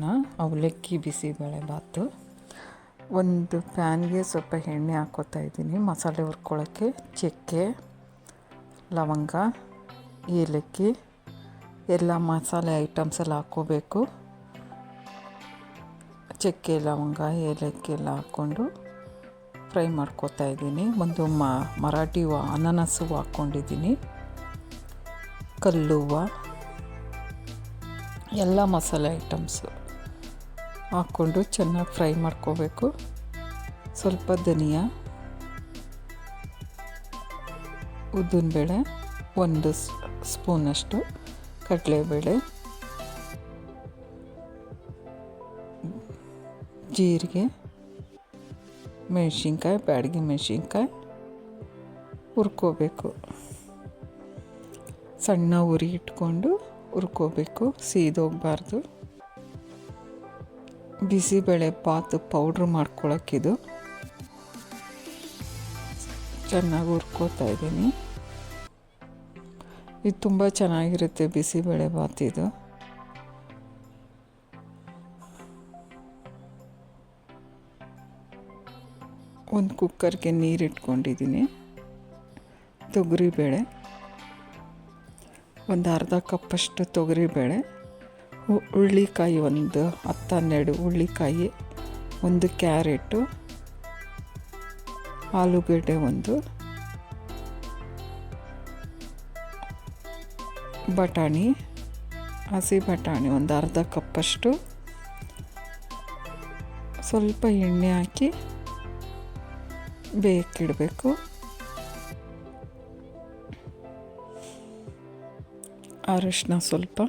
ಮಾಡೋಣ ಅವಲಕ್ಕಿ ಬಿಸಿಬೇಳೆ ಬಾತು. ಒಂದು ಪ್ಯಾನ್ಗೆ ಸ್ವಲ್ಪ ಎಣ್ಣೆ ಹಾಕ್ಕೋತಾ ಇದ್ದೀನಿ. ಮಸಾಲೆ ಹುರ್ಕೊಳ್ಳೋಕ್ಕೆ ಚಕ್ಕೆ, ಲವಂಗ, ಏಲಕ್ಕಿ, ಎಲ್ಲ ಮಸಾಲೆ ಐಟಮ್ಸ್ ಎಲ್ಲ ಹಾಕ್ಕೋಬೇಕು ಚಕ್ಕೆ, ಲವಂಗ, ಏಲಕ್ಕಿ ಎಲ್ಲ ಹಾಕ್ಕೊಂಡು ಫ್ರೈ ಮಾಡ್ಕೋತಾ ಇದ್ದೀನಿ. ಒಂದು ಮ, ಮರಾಠಿ ಹೂವು ಅನಾನಸ್ ಹೂವು ಹಾಕ್ಕೊಂಡಿದ್ದೀನಿ. ಕಲ್ಲುವ, ಎಲ್ಲ ಮಸಾಲೆ ಐಟಮ್ಸು. ಹಾಕ್ಕೊಂಡು ಚೆನ್ನಾಗಿ ಫ್ರೈ ಮಾಡ್ಕೋಬೇಕು. ಸ್ವಲ್ಪ ಧನಿಯಾ, ಉದ್ದಿನಬೇಳೆ, ಒಂದು ಸ್ಪೂನಷ್ಟು ಕಡಲೆಬೇಳೆ, ಜೀರಿಗೆ, ಮೆಣಸಿನ್ಕಾಯಿ, ಬ್ಯಾಡಗಿ ಮೆಣಸಿನ್ಕಾಯಿ ಹುರ್ಕೋಬೇಕು. ಸಣ್ಣ ಉರಿ ಇಟ್ಕೊಂಡು ಹುರ್ಕೋಬೇಕು, ಸೀದೋಗಬಾರ್ದು. ಬಿಸಿಬೇಳೆ ಬಾತು ಪೌಡ್ರ್ ಮಾಡ್ಕೊಳಕ್ಕಿದು ಚೆನ್ನಾಗಿ ಹುರ್ಕೋತಾ ಇದ್ದೀನಿ. ಇದು ತುಂಬ ಚೆನ್ನಾಗಿರುತ್ತೆ ಬಿಸಿಬೇಳೆ ಬಾತ್ ಇದು. ಒಂದು ಕುಕ್ಕರ್ಗೆ ನೀರು ಇಟ್ಕೊಂಡಿದ್ದೀನಿ. ತೊಗರಿಬೇಳೆ. ಒಂದು ಅರ್ಧ ಕಪ್ಪಷ್ಟು ತೊಗರಿಬೇಳೆ. ಹುಳ್ಳಿಕಾಯಿ ಒಂದು ಹತ್ತು ಹನ್ನೆರಡು ಹುಳ್ಳಿಕಾಯಿ ಒಂದು ಕ್ಯಾರೆಟು, ಆಲೂಗಡ್ಡೆ ಒಂದು, ಬಟಾಣಿ, ಹಸಿ ಬಟಾಣಿ ಒಂದು ಅರ್ಧ ಕಪ್ಪಷ್ಟು, ಸ್ವಲ್ಪ ಎಣ್ಣೆ ಹಾಕಿ ಬೇಕಿಡಬೇಕು. ಅರಿಶಿನ ಸ್ವಲ್ಪ.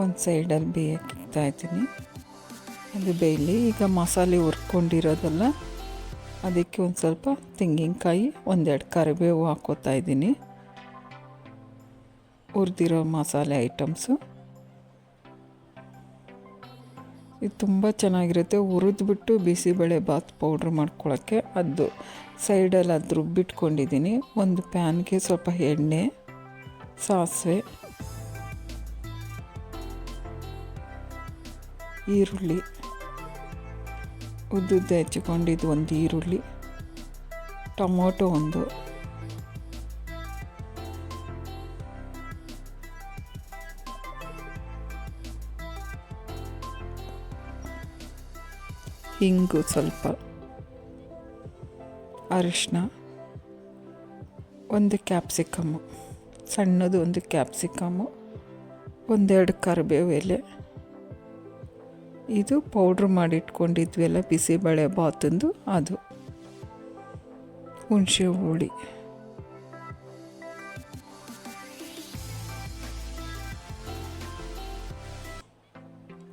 ಒಂದು ಸೈಡಲ್ಲಿ ಬೇಯಕ್ಕಿಡ್ತಾ ಇದ್ದೀನಿ. ಅದು ಬೇಯಲಿ, ಈಗ ಮಸಾಲೆ ಹುರ್ಕೊಂಡಿರೋದಲ್ಲ, ಅದಕ್ಕೆ ಒಂದು ಸ್ವಲ್ಪ ತೆಂಗಿನಕಾಯಿ, ಒಂದೆರಡು ಕರಿಬೇವು ಹಾಕೋತಾ ಇದ್ದೀನಿ. ಹುರಿದಿರೋ ಮಸಾಲೆ ಐಟಮ್ಸು ಇದು ತುಂಬ ಚೆನ್ನಾಗಿರುತ್ತೆ. ಹುರಿದ್ಬಿಟ್ಟು ಬಿಸಿಬೇಳೆ ಬಾತ್ ಪೌಡ್ರ್ ಮಾಡ್ಕೊಳ್ಳೋಕ್ಕೆ ಅದು ಸೈಡಲ್ಲಿ ಅದು ರುಬ್ಬಿಟ್ಕೊಂಡಿದ್ದೀನಿ ಒಂದು ಪ್ಯಾನ್ಗೆ ಸ್ವಲ್ಪ ಎಣ್ಣೆ, ಸಾಸಿವೆ ಈರುಳ್ಳಿ ಉದ್ದುದ್ದ ಹೆಚ್ಚಿಕೊಂಡಿದ್ದು ಒಂದು ಈರುಳ್ಳಿ, ಟೊಮೊಟೊ ಒಂದು. ಹಿಂಗು ಸ್ವಲ್ಪ ಅರಿಶಿನ ಒಂದು ಕ್ಯಾಪ್ಸಿಕಮ್ಮು ಸಣ್ಣದು ಒಂದು ಕ್ಯಾಪ್ಸಿಕಮ್ಮು ಒಂದೆರಡು ಕರಿಬೇವು ಎಲೆ. ಇದು ಪೌಡ್ರ್ ಮಾಡಿಟ್ಕೊಂಡಿದ್ವಿ ಬಿಸಿಬೇಳೆ ಬಾತಂದು ಅದು. ಹುಣಸೆ ಹುಳಿ.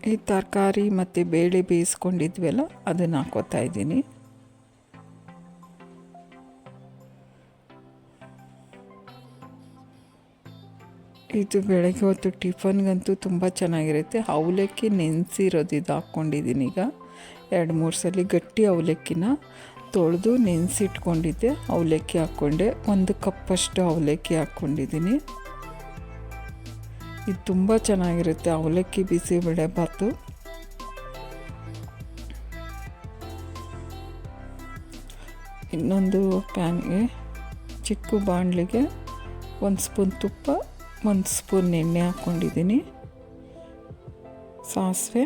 ಈ ತರಕಾರಿ ಮತ್ತು ಬೇಳೆ ಬೇಯಿಸ್ಕೊಂಡಿದ್ವಲ್ಲ, ಅದನ್ನು ಹಾಕೋತಾ ಇದ್ದೀನಿ. ಇದು ಬೆಳಗ್ಗೆ ಹೊತ್ತು ಟಿಫನ್ಗಂತೂ ತುಂಬ ಚೆನ್ನಾಗಿರುತ್ತೆ. ಅವಲಕ್ಕಿ ನೆನೆಸಿರೋದು ಇದು ಹಾಕ್ಕೊಂಡಿದ್ದೀನಿ ಈಗ. ಎರಡು, ಮೂರು ಸಲ ಗಟ್ಟಿ ಅವಲಕ್ಕಿನ ತೊಳೆದು ನೆನೆಸಿಟ್ಕೊಂಡಿದ್ದೆ. ಅವಲಕ್ಕಿ ಹಾಕ್ಕೊಂಡೆ. ಒಂದು ಕಪ್ಪಷ್ಟು ಅವಲಕ್ಕಿ ಹಾಕ್ಕೊಂಡಿದ್ದೀನಿ. ಇದು ತುಂಬ ಚೆನ್ನಾಗಿರುತ್ತೆ ಅವಲಕ್ಕಿ ಬಿಸಿಬೇಳೆ ಬಾತು ಇನ್ನೊಂದು ಪ್ಯಾನ್ಗೆ ಚಿಕ್ಕ ಬಾಣಲಿಗೆ ಒಂದು ಸ್ಪೂನ್ ತುಪ್ಪ ಒಂದು ಸ್ಪೂನ್ ಎಣ್ಣೆ ಹಾಕ್ಕೊಂಡಿದ್ದೀನಿ. ಸಾಸಿವೆ.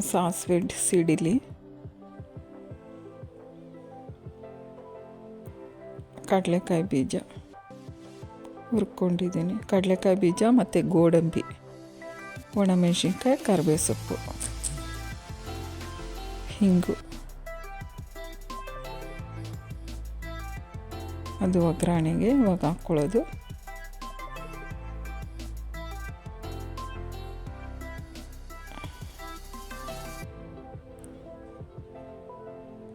ಸಾಸಿವೆ ಸಿಡಿಲಿ. ಕಡಲೆಕಾಯಿ ಬೀಜ ಹುರ್ಕೊಂಡಿದ್ದೀನಿ. ಕಡಲೆಕಾಯಿ ಬೀಜ ಮತ್ತು ಗೋಡಂಬಿ ಒಣಮೆಣಸಿನ್ಕಾಯಿ ಕರಿಬೇವು ಸೊಪ್ಪು. ಹಿಂಗು. ಅದು ಒಗ್ಗರಣೆಗೆ ಇವಾಗ ಹಾಕ್ಕೊಳ್ಳೋದು.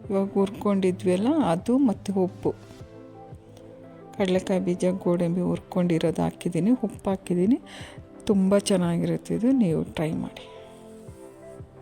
ಇವಾಗ ಹುರ್ಕೊಂಡಿದ್ವಲ್ಲ ಅದು ಮತ್ತು ಉಪ್ಪು. ಕಡಲೆಕಾಯಿ ಬೀಜ, ಗೋಡಂಬಿ ಹುರ್ಕೊಂಡಿರೋದು ಹಾಕಿದ್ದೀನಿ, ಉಪ್ಪು ಹಾಕಿದ್ದೀನಿ. ತುಂಬ ಚೆನ್ನಾಗಿರುತ್ತೆ ಇದು, ನೀವು ಟ್ರೈ ಮಾಡಿ.